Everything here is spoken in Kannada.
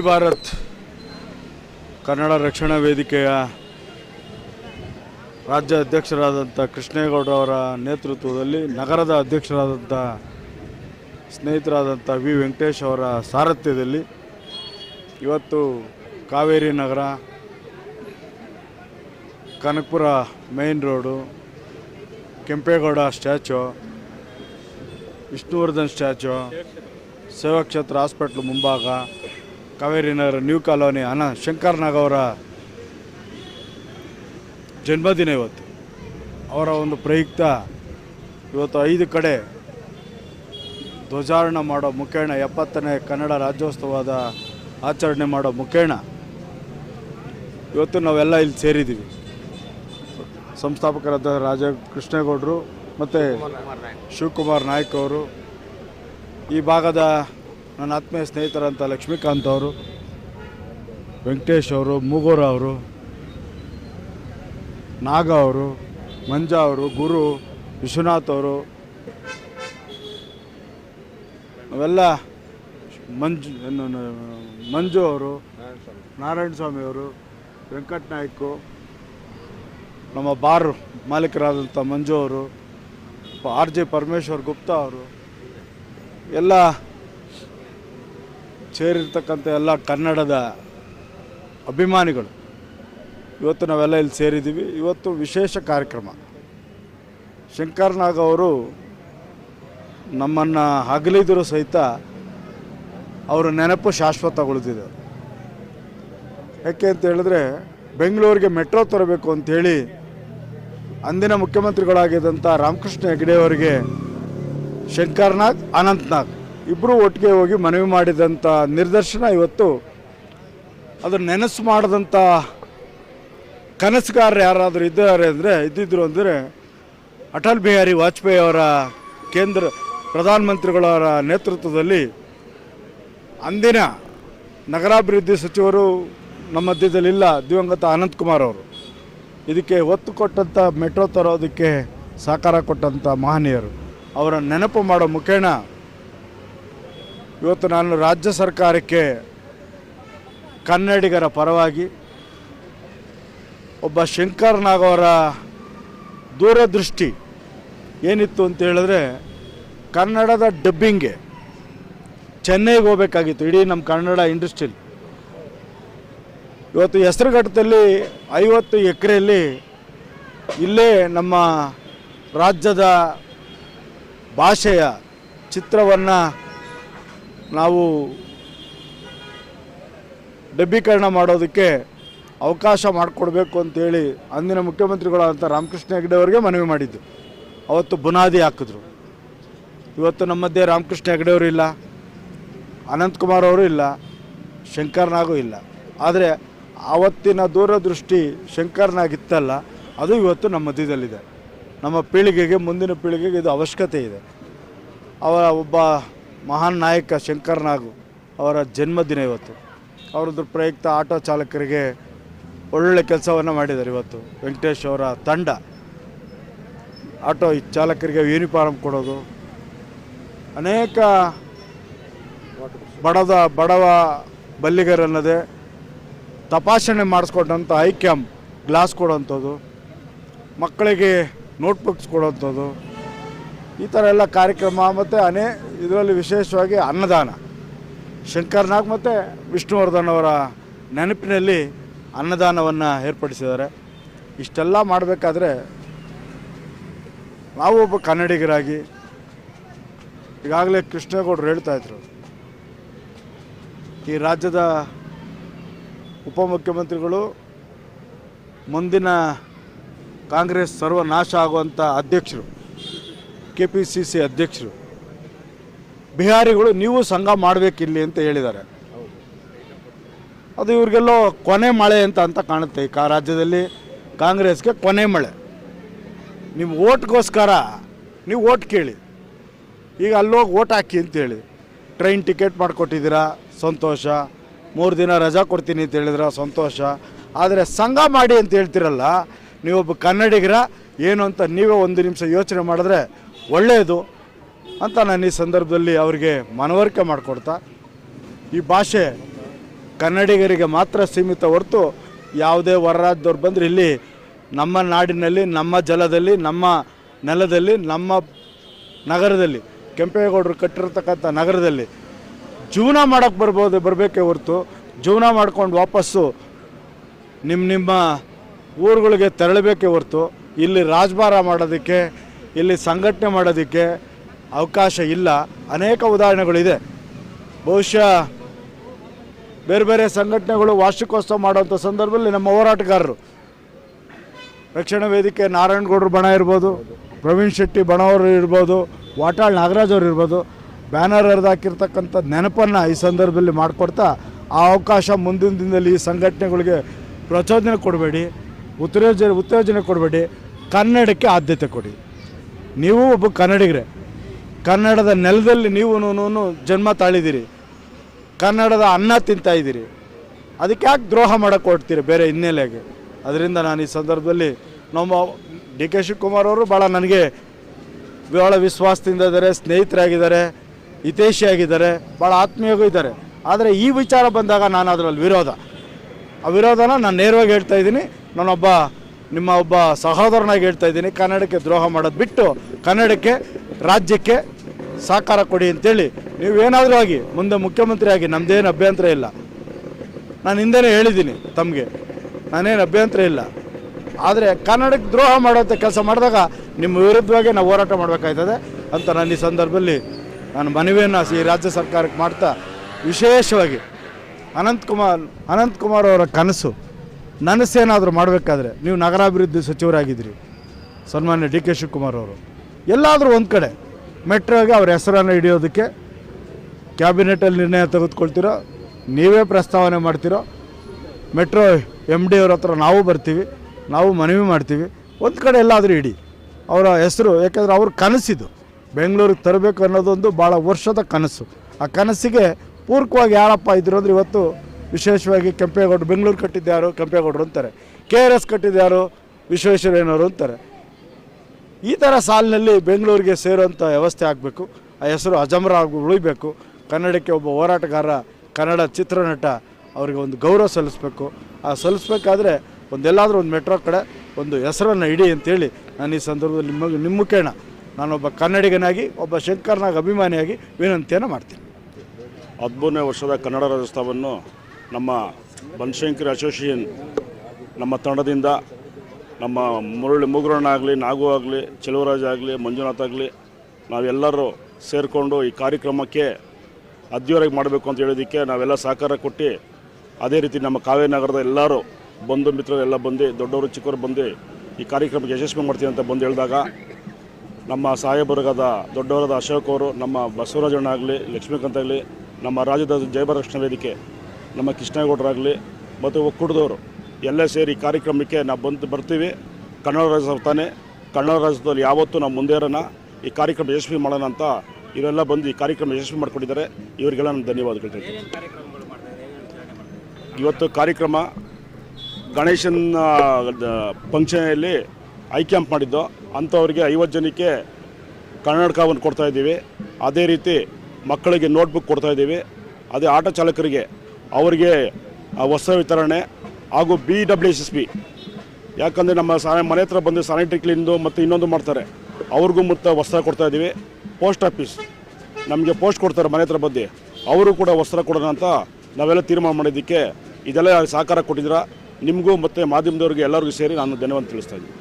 ಭಾರತ್. ಕನ್ನಡ ರಕ್ಷಣಾ ವೇದಿಕೆಯ ರಾಜ್ಯ ಅಧ್ಯಕ್ಷರಾದಂಥ ಕೃಷ್ಣೇಗೌಡರವರ ನೇತೃತ್ವದಲ್ಲಿ ನಗರದ ಅಧ್ಯಕ್ಷರಾದಂಥ ಸ್ನೇಹಿತರಾದಂಥ ವಿ. ವೆಂಕಟೇಶ್ ಅವರ ಸಾರಥ್ಯದಲ್ಲಿ ಇವತ್ತು Kaveri Nagar, Kanakapura main road, Kempegowda statue, Vishnuvardhan statue Sevakshetra hospital ಮುಂಭಾಗ ಕಾವೇರಿ ನಗರ ನ್ಯೂ ಕಾಲೋನಿ ಅನ ಶಂಕರ್ ನಾಗ್ ಅವರ ಜನ್ಮದಿನ ಇವತ್ತು. ಅವರ ಒಂದು ಪ್ರಯುಕ್ತ ಇವತ್ತು ಐದು ಕಡೆ ಧ್ವಜಾರೋಹಣ ಮಾಡೋ ಮುಖೇಣ, ಎಪ್ಪತ್ತನೇ ಕನ್ನಡ ರಾಜ್ಯೋತ್ಸವದ ಆಚರಣೆ ಮಾಡೋ ಮುಖೇಣ ಇವತ್ತು ನಾವೆಲ್ಲ ಇಲ್ಲಿ ಸೇರಿದ್ದೀವಿ. ಸಂಸ್ಥಾಪಕರಾದ ರಾಜ ಕೃಷ್ಣೇಗೌಡರು ಮತ್ತು ಶಿವಕುಮಾರ್ ನಾಯ್ಕ್ ಅವರು. ಈ ಭಾಗದ ನನ್ನ ಆತ್ಮೀಯ ಸ್ನೇಹಿತರಂತ ಲಕ್ಷ್ಮೀಕಾಂತ್ ಅವರು, ವೆಂಕಟೇಶ್ ಅವರು, ಮುಗೋರ ಅವರು, ನಾಗ ಅವರು, ಮಂಜಾ ಅವರು, ಗುರು ವಿಶ್ವನಾಥ್ ಅವರು ಅವೆಲ್ಲ ಮಂಜು ಮಂಜು ಅವರು, ನಾರಾಯಣ ಸ್ವಾಮಿ ಅವರು, ವೆಂಕಟ್ ನಾಯ್ಕು, ನಮ್ಮ ಬಾರ್ ಮಾಲೀಕರಾದಂಥ ಮಂಜು ಅವರು, ಆರ್ ಜೆ ಪರಮೇಶ್ವರ್ ಗುಪ್ತಾ ಅವರು, ಎಲ್ಲ ಸೇರಿರ್ತಕ್ಕಂಥ ಎಲ್ಲ ಕನ್ನಡದ ಅಭಿಮಾನಿಗಳು. ಇವತ್ತು ನಾವೆಲ್ಲ ಇಲ್ಲಿ ಸೇರಿದ್ದೀವಿ. ಇವತ್ತು ವಿಶೇಷ ಕಾರ್ಯಕ್ರಮ. ಶಂಕರ್ ನಾಗ್ ಅವರು ನಮ್ಮನ್ನು ಹಗಲಿದ್ರು ಸಹಿತ ಅವರ ನೆನಪು ಶಾಶ್ವತ ಉಳಿದಿದೆ. ಯಾಕೆ ಅಂತ ಹೇಳಿದ್ರೆ ಬೆಂಗಳೂರಿಗೆ ಮೆಟ್ರೋ ತರಬೇಕು ಅಂಥೇಳಿ ಅಂದಿನ ಮುಖ್ಯಮಂತ್ರಿಗಳಾಗಿದ್ದಂಥ ರಾಮಕೃಷ್ಣ ಹೆಗಡೆ ಅವರಿಗೆ ಅನಂತ್ನಾಗ್ ನಾಗ್, ಅನಂತ್ ನಾಗ್ ಇಬ್ಬರು ಒಟ್ಟಿಗೆ ಹೋಗಿ ಮನವಿ ಮಾಡಿದಂಥ ನಿರ್ದರ್ಶನ ಇವತ್ತು ಅದನ್ನು ನೆನಸು ಮಾಡಿದಂಥ ಕನಸುಗಾರರು ಯಾರಾದರೂ ಇದ್ದಾರೆ ಅಂದರೆ, ಇದ್ದಿದ್ರು ಅಂದರೆ ಅಟಲ್ ಬಿಹಾರಿ ವಾಜಪೇಯಿ ಅವರ ಕೇಂದ್ರ ಪ್ರಧಾನಮಂತ್ರಿಗಳವರ ನೇತೃತ್ವದಲ್ಲಿ ಅಂದಿನ ನಗರಾಭಿವೃದ್ಧಿ ಸಚಿವರು ನಮ್ಮ ಮಧ್ಯದಲ್ಲಿಲ್ಲ ದಿವಂಗತ ಅನಂತಕುಮಾರ್ ಅವರು. ಇದಕ್ಕೆ ಒತ್ತು ಕೊಟ್ಟಂಥ ಮೆಟ್ರೋ ತರೋದಕ್ಕೆ ಸಹಕಾರ ಕೊಟ್ಟಂಥ ಮಹನೀಯರು. ಅವರ ನೆನಪು ಮಾಡೋ ಮುಖೇಣ ಇವತ್ತು ನಾನು ರಾಜ್ಯ ಸರ್ಕಾರಕ್ಕೆ ಕನ್ನಡಿಗರ ಪರವಾಗಿ ಒಬ್ಬ ಶಂಕರ್ ನಾಗವರ ದೂರದೃಷ್ಟಿ ಏನಿತ್ತು ಅಂತ ಹೇಳಿದ್ರೆ ಕನ್ನಡದ ಡಬ್ಬಿಂಗ್ಗೆ ಚೆನ್ನೈಗೆ ಹೋಗಬೇಕಾಗಿತ್ತು. ಇಡೀ ನಮ್ಮ ಕನ್ನಡ ಇಂಡಸ್ಟ್ರಿಲಿ ಇವತ್ತು ಹೆಸರುಘಟ್ಟದಲ್ಲಿ ಐವತ್ತು ಎಕರೆಯಲ್ಲಿ ಇಲ್ಲೇ ನಮ್ಮ ರಾಜ್ಯದ ಭಾಷೆಯ ಚಿತ್ರವನ್ನು ನಾವು ಡಬ್ಬೀಕರಣ ಮಾಡೋದಕ್ಕೆ ಅವಕಾಶ ಮಾಡಿಕೊಡ್ಬೇಕು ಅಂತೇಳಿ ಅಂದಿನ ಮುಖ್ಯಮಂತ್ರಿಗಳಾದಂಥ ರಾಮಕೃಷ್ಣ ಹೆಗಡೆ ಅವರಿಗೆ ಮನವಿ ಮಾಡಿದ್ದು. ಅವತ್ತು ಬುನಾದಿ ಹಾಕಿದ್ರು. ಇವತ್ತು ನಮ್ಮ ಮಧ್ಯೆ ರಾಮಕೃಷ್ಣ ಹೆಗಡೆ ಅವರು ಇಲ್ಲ ಅನಂತಕುಮಾರ್ ಅವರು ಇಲ್ಲ ಶಂಕರ್ನಾಗೂ ಇಲ್ಲ. ಆದರೆ ಆವತ್ತಿನ ದೂರದೃಷ್ಟಿ ಶಂಕರ್ನಾಗಿತ್ತಲ್ಲ ಅದು ಇವತ್ತು ನಮ್ಮ ಮಧ್ಯದಲ್ಲಿದೆ. ನಮ್ಮ ಪೀಳಿಗೆಗೆ, ಮುಂದಿನ ಪೀಳಿಗೆಗೆ ಇದು ಅವಶ್ಯಕತೆ ಇದೆ. ಅವರ ಒಬ್ಬ ಮಹಾನ್ ನಾಯಕ ಶಂಕರ್ನಾಗು ಅವರ ಜನ್ಮದಿನ ಇವತ್ತು. ಅವರದ್ದು ಪ್ರಯುಕ್ತ ಆಟೋ ಚಾಲಕರಿಗೆ ಒಳ್ಳೊಳ್ಳೆ ಕೆಲಸವನ್ನು ಮಾಡಿದ್ದಾರೆ ಇವತ್ತು. ವೆಂಕಟೇಶ್ ಅವರ ತಂಡ. ಆಟೋ ಚಾಲಕರಿಗೆ ಯೂನಿಫಾರ್ಮ್ ಕೊಡೋದು. ಅನೇಕ ಬಡದ, ಬಡವ ಬಲ್ಲಿಗರನ್ನದೇ ತಪಾಸಣೆ ಮಾಡಿಸ್ಕೊಂಡಂಥ ಐ ಕ್ಯಾಂಪ್ ಗ್ಲಾಸ್ ಕೊಡೋವಂಥದ್ದು ಮಕ್ಕಳಿಗೆ ನೋಟ್ಬುಕ್ಸ್ ಕೊಡೋವಂಥದ್ದು ಈ ಥರ ಎಲ್ಲ ಕಾರ್ಯಕ್ರಮ ಮತ್ತು ಅನೇ ಇದರಲ್ಲಿ ವಿಶೇಷವಾಗಿ ಅನ್ನದಾನ. ಶಂಕರ್ನಾಗ್ ಮತ್ತು ವಿಷ್ಣುವರ್ಧನ್ ಅವರ ನೆನಪಿನಲ್ಲಿ ಅನ್ನದಾನವನ್ನು ಏರ್ಪಡಿಸಿದ್ದಾರೆ. ಇಷ್ಟೆಲ್ಲ ಮಾಡಬೇಕಾದ್ರೆ ನಾವು ಒಬ್ಬ ಕನ್ನಡಿಗರಾಗಿ ಈಗಾಗಲೇ ಕೃಷ್ಣೇಗೌಡರು ಹೇಳ್ತಾಯಿದ್ರು ಈ ರಾಜ್ಯದ ಉಪಮುಖ್ಯಮಂತ್ರಿಗಳು ಮುಂದಿನ ಕಾಂಗ್ರೆಸ್ ಸರ್ವನಾಶ ಆಗುವಂಥ ಅಧ್ಯಕ್ಷರು. ಕೆ ಪಿ ಸಿ ಸಿ ಅಧ್ಯಕ್ಷರು, ಬಿಹಾರಿಗಳು ನೀವು ಸಂಘ ಮಾಡಬೇಕಿಲ್ಲಿ ಅಂತ ಹೇಳಿದ್ದಾರೆ. ಅದು ಇವ್ರಿಗೆಲ್ಲೋ ಕೊನೆ ಮಳೆ ಅಂತ ಅಂತ ಕಾಣುತ್ತೆ ಈ ಕಾ ರಾಜ್ಯದಲ್ಲಿ. ಕಾಂಗ್ರೆಸ್ಗೆ ಕೊನೆ ಮಳೆ. ನಿಮ್ಮ ಓಟ್ಗೋಸ್ಕರ, ನೀವು ಓಟ್ ಕೇಳಿ. ಈಗ ಅಲ್ಲೋಗಿ ಓಟ್ ಹಾಕಿ ಅಂತೇಳಿ ಟ್ರೈನ್ ಟಿಕೆಟ್ ಮಾಡಿಕೊಟ್ಟಿದ್ದೀರಾ, ಸಂತೋಷ. ಮೂರು ದಿನ ರಜಾ ಕೊಡ್ತೀನಿ ಅಂತ ಹೇಳಿದ್ರ, ಸಂತೋಷ. ಆದರೆ ಸಂಘ ಮಾಡಿ ಅಂತ ಹೇಳ್ತಿರಲ್ಲ, ನೀವೊಬ್ಬ ಕನ್ನಡಿಗರ, ಏನು ಅಂತ ನೀವೇ ಒಂದು ನಿಮಿಷ ಯೋಚನೆ ಮಾಡಿದ್ರೆ ಒಳ್ಳೆಯದು ಅಂತ ನಾನು ಈ ಸಂದರ್ಭದಲ್ಲಿ ಅವರಿಗೆ ಮನವರಿಕೆ ಮಾಡಿಕೊಡ್ತಾ, ಈ ಭಾಷೆ ಕನ್ನಡಿಗರಿಗೆ ಮಾತ್ರ ಸೀಮಿತ ಹೊರತು ಯಾವುದೇ ಹೊರ ರಾಜ್ಯದವ್ರು ಬಂದರೆ ಇಲ್ಲಿ ನಮ್ಮ ನಾಡಿನಲ್ಲಿ, ನಮ್ಮ ಜಲದಲ್ಲಿ, ನಮ್ಮ ನೆಲದಲ್ಲಿ, ನಮ್ಮ ನಗರದಲ್ಲಿ, ಕೆಂಪೇಗೌಡರು ಕಟ್ಟಿರ್ತಕ್ಕಂಥ ನಗರದಲ್ಲಿ ಜೀವನ ಮಾಡೋಕ್ಕೆ ಬರ್ಬೋದು, ಬರಬೇಕೇ ಹೊರತು ಜೀವನ ಮಾಡ್ಕೊಂಡು ವಾಪಸ್ಸು ನಿಮ್ಮ ನಿಮ್ಮ ಊರುಗಳಿಗೆ ತೆರಳಬೇಕೇ ಹೊರತು ಇಲ್ಲಿ ರಾಜಭಾರ ಮಾಡೋದಕ್ಕೆ ಇಲ್ಲಿ ಸಂಘಟನೆ ಮಾಡೋದಕ್ಕೆ ಅವಕಾಶ ಇಲ್ಲ. ಅನೇಕ ಉದಾಹರಣೆಗಳಿದೆ. ಬಹುಶಃ ಬೇರೆ ಬೇರೆ ಸಂಘಟನೆಗಳು ವಾರ್ಷಿಕೋತ್ಸವ ಮಾಡುವಂಥ ಸಂದರ್ಭದಲ್ಲಿ ನಮ್ಮ ಹೋರಾಟಗಾರರು. ರಕ್ಷಣಾ ವೇದಿಕೆ ನಾರಾಯಣಗೌಡರು ಬಣ ಇರ್ಬೋದು, ಪ್ರವೀಣ್ ಶೆಟ್ಟಿ ಬಣವರು ಇರ್ಬೋದು, ವಾಟಾಳ್ ನಾಗರಾಜ್ ಅವರು ಇರ್ಬೋದು, ಬ್ಯಾನರ್ ಹರಿದಾಕಿರ್ತಕ್ಕಂಥ ನೆನಪನ್ನು ಈ ಸಂದರ್ಭದಲ್ಲಿ ಮಾಡಿಕೊಡ್ತಾ ಆ ಅವಕಾಶ ಮುಂದಿನ ದಿನದಲ್ಲಿ ಈ ಸಂಘಟನೆಗಳಿಗೆ ಪ್ರಚೋದನೆ ಕೊಡಬೇಡಿ, ಉತ್ತೇಜ, ಉತ್ತೇಜನೆ ಕೊಡಬೇಡಿ, ಕನ್ನಡಕ್ಕೆ ಆದ್ಯತೆ ಕೊಡಿ. ನೀವು ಒಬ್ಬ ಕನ್ನಡಿಗರೇ. ಕನ್ನಡದ ನೆಲದಲ್ಲಿ ನೀವು ಜನ್ಮ ತಾಳಿದ್ದೀರಿ ಕನ್ನಡದ ಅನ್ನ ತಿಂತಾ ಇದ್ದೀರಿ ಅದಕ್ಕೆ ಯಾಕೆ ದ್ರೋಹ ಮಾಡೋಕ್ಕೆ ಕೊಡ್ತೀರಿ ಬೇರೆ ಹಿನ್ನೆಲೆಗೆ? ಅದರಿಂದ ನಾನು ಈ ಸಂದರ್ಭದಲ್ಲಿ ನಮ್ಮ ಡಿ ಕೆ ಶಿವಕುಮಾರ್ ಅವರು ಭಾಳ ನನಗೆ ಭಾಳ ವಿಶ್ವಾಸದಿಂದ ಇದ್ದಾರೆ, ಸ್ನೇಹಿತರಾಗಿದ್ದಾರೆ, ಹಿತೈಷಿಯಾಗಿದ್ದಾರೆ ಭಾಳ ಆತ್ಮೀಯಗೂ ಇದ್ದಾರೆ. ಆದರೆ ಈ ವಿಚಾರ ಬಂದಾಗ ನಾನು ಅದರಲ್ಲಿ ವಿರೋಧ. ಆ ವಿರೋಧನ ನಾನು ನೇರವಾಗಿ ಹೇಳ್ತಾ ಇದ್ದೀನಿ. ನಾನೊಬ್ಬ ನಿಮ್ಮ ಒಬ್ಬ ಸಹೋದರನಾಗಿ ಹೇಳ್ತಾ ಇದ್ದೀನಿ, ಕನ್ನಡಕ್ಕೆ ದ್ರೋಹ ಮಾಡೋದು ಬಿಟ್ಟು ಕನ್ನಡಕ್ಕೆ, ರಾಜ್ಯಕ್ಕೆ ಸಹಕಾರ ಕೊಡಿ ಅಂತೇಳಿ. ನೀವೇನಾದರೂ ಆಗಿ, ಮುಂದೆ ಮುಖ್ಯಮಂತ್ರಿ ಆಗಿ ನಮ್ಮದೇನು ಅಭ್ಯಂತರ ಇಲ್ಲ. ನಾನು ಹಿಂದೆನೇ ಹೇಳಿದ್ದೀನಿ ತಮಗೆ, ನಾನೇನು ಅಭ್ಯಂತರ ಇಲ್ಲ. ಆದರೆ ಕನ್ನಡಕ್ಕೆ ದ್ರೋಹ ಮಾಡೋಂಥ ಕೆಲಸ ಮಾಡಿದಾಗ ನಿಮ್ಮ ವಿರುದ್ಧವಾಗಿ ನಾವು ಹೋರಾಟ ಮಾಡಬೇಕಾಯ್ತದೆ ಅಂತ ನಾನು ಈ ಸಂದರ್ಭದಲ್ಲಿ ನಾನು ಮನವಿಯನ್ನು ಈ ರಾಜ್ಯ ಸರ್ಕಾರಕ್ಕೆ ಮಾಡ್ತಾ ವಿಶೇಷವಾಗಿ ಅನಂತಕುಮಾರ್ ಅನಂತಕುಮಾರ್ ಅವರ ಕನಸು ನನಸೇನಾದರೂ ಮಾಡಬೇಕಾದ್ರೆ ನೀವು ನಗರಾಭಿವೃದ್ಧಿ ಸಚಿವರಾಗಿದ್ದಿರಿ. ಸನ್ಮಾನ್ಯ ಡಿ ಕೆ ಶಿವಕುಮಾರ್ ಅವರು. ಎಲ್ಲಾದರೂ ಒಂದು ಕಡೆ ಮೆಟ್ರೋಗೆ ಅವ್ರ ಹೆಸರನ್ನು ಹಿಡಿಯೋದಕ್ಕೆ ಕ್ಯಾಬಿನೆಟಲ್ಲಿ ನಿರ್ಣಯ ತೆಗೆದುಕೊಳ್ತೀರೋ, ನೀವೇ ಪ್ರಸ್ತಾವನೆ ಮಾಡ್ತೀರೋ, ಮೆಟ್ರೋ ಎಂ ಡಿ ಅವ್ರ ಹತ್ರ ನಾವು ಬರ್ತೀವಿ, ನಾವು ಮನವಿ ಮಾಡ್ತೀವಿ, ಒಂದು ಕಡೆ ಎಲ್ಲಾದರೂ ಇಡಿ ಅವರ ಹೆಸರು, ಯಾಕೆಂದರೆ ಅವ್ರ ಕನಸಿದು. ಬೆಂಗಳೂರಿಗೆ ತರಬೇಕು ಅನ್ನೋದೊಂದು ಭಾಳ ವರ್ಷದ ಕನಸು. ಆ ಕನಸಿಗೆ ಪೂರಕವಾಗಿ ಯಾರಪ್ಪ ಇದ್ರು ಅಂದರೆ ಇವತ್ತು ವಿಶೇಷವಾಗಿ ಕೆಂಪೇಗೌಡರು ಬೆಂಗಳೂರು ಕಟ್ಟಿದ್ಯಾರು ಕೆಂಪೇಗೌಡರು ಅಂತಾರೆ. ಕೆ ಆರ್ ಎಸ್ ಕಟ್ಟಿದ್ಯಾರು ವಿಶ್ವೇಶ್ವರಯ್ಯನವರು ಅಂತಾರೆ. ಈ ಥರ ಸಾಲಿನಲ್ಲಿ ಬೆಂಗಳೂರಿಗೆ ಸೇರುವಂಥ ವ್ಯವಸ್ಥೆ ಆಗಬೇಕು. ಆ ಹೆಸರು ಅಜಮರ ಆಗಿ ಉಳಿಬೇಕು. ಕನ್ನಡಕ್ಕೆ ಒಬ್ಬ ಹೋರಾಟಗಾರ, ಕನ್ನಡ ಚಿತ್ರನಟ, ಅವರಿಗೆ ಒಂದು ಗೌರವ ಸಲ್ಲಿಸಬೇಕು. ಆ ಸಲ್ಲಿಸ್ಬೇಕಾದ್ರೆ ಒಂದೆಲ್ಲಾದರೂ ಒಂದು ಮೆಟ್ರೋ ಕಡೆ ಒಂದು ಹೆಸರನ್ನು ಇಡಿ ಅಂತೇಳಿ ನಾನು ಈ ಸಂದರ್ಭದಲ್ಲಿ ನಿಮ್ಮ ನಿಮ್ಮ ಮುಖೇಣ ನಾನೊಬ್ಬ ಕನ್ನಡಿಗನಾಗಿ, ಒಬ್ಬ ಶಂಕರ್ನಾಗ ಅಭಿಮಾನಿಯಾಗಿ ವಿನಂತಿಯನ್ನು ಮಾಡ್ತೀನಿ. ಹದಿಮೂರನೇ ವರ್ಷದ ಕನ್ನಡ ರಾಜ್ಯೋತ್ಸವವನ್ನು ನಮ್ಮ ಬನಶಂಕರಿ ಅಸೋಸಿಯೇಷನ್ ನಮ್ಮ ತಂಡದಿಂದ, ನಮ್ಮ ಮುರಳಿ ಮುಗುರಣ್ಣ ಆಗಲಿ, ನಾಗು ಆಗಲಿ, ಚೆಲುವರಾಜ್ ಆಗಲಿ, ಮಂಜುನಾಥ್ ಆಗಲಿ, ನಾವೆಲ್ಲರೂ ಸೇರಿಕೊಂಡು ಈ ಕಾರ್ಯಕ್ರಮಕ್ಕೆ ಅದ್ಯೂರಾಗಿ ಮಾಡಬೇಕು ಅಂತ ಹೇಳೋದಕ್ಕೆ ನಾವೆಲ್ಲ ಸಹಕಾರ ಕೊಟ್ಟು ಅದೇ ರೀತಿ ನಮ್ಮ ಕಾವೇರಿ ನಗರದ ಎಲ್ಲರೂ ಬಂಧು ಮಿತ್ರರು ಎಲ್ಲ ಬಂದು, ದೊಡ್ಡವರು ಚಿಕ್ಕವರು ಬಂದು ಈ ಕಾರ್ಯಕ್ರಮಕ್ಕೆ ಯಶಸ್ವಿ ಮಾಡ್ತೀವಿ ಅಂತ ಬಂದು ಹೇಳಿದಾಗ ನಮ್ಮ ಸಾಹೇಬರ್ಗದ, ದೊಡ್ಡವರಾದ ಅಶೋಕ್ ಅವರು, ನಮ್ಮ ಬಸವರಾಜಣ್ಣ ಆಗಲಿ, ಲಕ್ಷ್ಮೀಕಾಂತ್ ಆಗಲಿ, ನಮ್ಮ ರಾಜ್ಯದ ಜಯಭರ ರಕ್ಷಣಾ ವೇದಿಕೆ ನಮ್ಮ ಕೃಷ್ಣೇಗೌಡರಾಗಲಿ ಮತ್ತು ಒಕ್ಕೂಟದವರು ಎಲ್ಲ ಸೇರಿ ಕಾರ್ಯಕ್ರಮಕ್ಕೆ ನಾವು ಬಂದು ಬರ್ತೀವಿ. ಕನ್ನಡ ರಾಜ್ಯೋತ್ಸವ ತಾನೇ. ಕನ್ನಡ ರಾಜ್ಯದಲ್ಲಿ ಯಾವತ್ತೂ ನಾವು ಮುಂದೆ ಇರೋಣ. ಈ ಕಾರ್ಯಕ್ರಮ ಯಶಸ್ವಿ ಮಾಡೋಣ ಅಂತ ಇವರೆಲ್ಲ ಬಂದು ಈ ಕಾರ್ಯಕ್ರಮ ಯಶಸ್ವಿ ಮಾಡಿಕೊಂಡಿದ್ದಾರೆ. ಇವರಿಗೆಲ್ಲ ನಾನು ಧನ್ಯವಾದಗಳು ಹೇಳ್ತೀನಿ. ಇವತ್ತು ಕಾರ್ಯಕ್ರಮ ಗಣೇಶನ ಫಂಕ್ಷನಲ್ಲಿ ಐ ಕ್ಯಾಂಪ್ ಮಾಡಿದ್ದು. ಅಂಥವ್ರಿಗೆ ಐವತ್ತು ಜನಕ್ಕೆ ಕನ್ನಡಕವನ್ನು ಕೊಡ್ತಾಯಿದ್ದೀವಿ ಅದೇ ರೀತಿ ಮಕ್ಕಳಿಗೆ ನೋಟ್ಬುಕ್ ಕೊಡ್ತಾಯಿದ್ದೀವಿ ಅದೇ ಆಟೋ ಚಾಲಕರಿಗೆ ಅವರಿಗೆ ವಸ್ತ್ರ ವಿತರಣೆ ಹಾಗೂ B W S S B ಯಾಕಂದರೆ ನಮ್ಮ ಸಾ ಮನೆ ಹತ್ರ ಬಂದು ಸ್ಯಾನಿಟರಿ ಕ್ಲೀನ್ದು ಮತ್ತು ಇನ್ನೊಂದು ಮಾಡ್ತಾರೆ. ಅವ್ರಿಗೂ ಮತ್ತು ವಸ್ತ್ರ ಕೊಡ್ತಾ ಇದ್ದೀವಿ ಪೋಸ್ಟ್ ಆಫೀಸ್ ನಮಗೆ ಪೋಸ್ಟ್ ಕೊಡ್ತಾರೆ ಮನೆ ಹತ್ರ ಬಂದು. ಅವರು ಕೂಡ ವಸ್ತ್ರ ಕೊಡೋಣ ಅಂತ ನಾವೆಲ್ಲ ತೀರ್ಮಾನ ಮಾಡಿದ್ದಕ್ಕೆ ಇದೆಲ್ಲ ಸಹಕಾರ ಕೊಟ್ಟಿದ್ದೀರಾ? ನಿಮಗೂ ಮತ್ತು ಮಾಧ್ಯಮದವ್ರಿಗೆ ಎಲ್ಲರಿಗೂ ಸೇರಿ ನಾನು ಧನ್ಯವಾದ ತಿಳಿಸ್ತಾ ಇದ್ದೀನಿ.